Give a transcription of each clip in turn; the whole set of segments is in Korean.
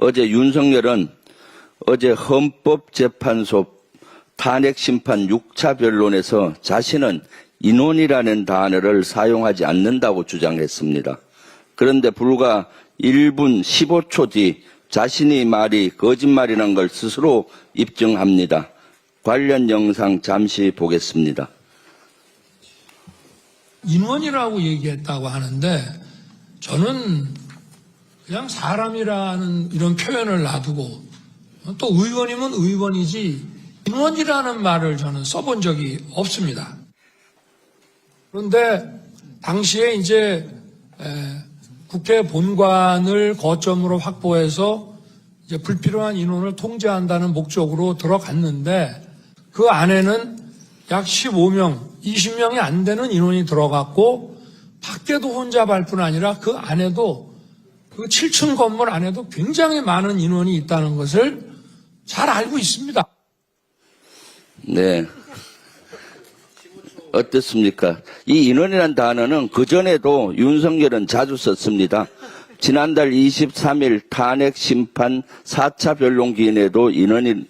어제 윤석열은 어제 헌법재판소 탄핵심판 6차 변론에서 자신은 인원이라는 단어를 사용하지 않는다고 주장했습니다. 그런데 불과 1분 15초 뒤 자신이 말이 거짓말이라는 걸 스스로 입증합니다. 관련 영상 잠시 보겠습니다. 인원이라고 얘기했다고 하는데 저는 그냥 사람이라는 이런 표현을 놔두고 또 의원이면 의원이지 인원이라는 말을 저는 써본 적이 없습니다. 그런데 당시에 이제 에, 국회 본관을 거점으로 확보해서 이제 불필요한 인원을 통제한다는 목적으로 들어갔는데 그 안에는 약 15명, 20명이 안 되는 인원이 들어갔고 밖에도 혼자 발 뿐 아니라 그 안에도 그 7층 건물 안에도 굉장히 많은 인원이 있다는 것을 잘 알고 있습니다. 네. 어떻습니까? 이 인원이라는 단어는 그전에도 윤석열은 자주 썼습니다. 지난달 23일 탄핵 심판 4차 변론 기인에도 인원이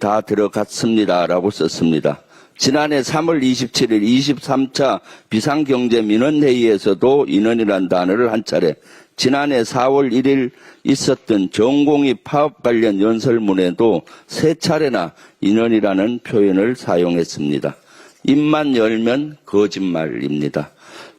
다 들어갔습니다라고 썼습니다. 지난해 3월 27일 23차 비상경제민원회의에서도 인원이라는 단어를 한 차례, 지난해 4월 1일 있었던 전공의 파업 관련 연설문에도 세 차례나 인원이라는 표현을 사용했습니다. 입만 열면 거짓말입니다.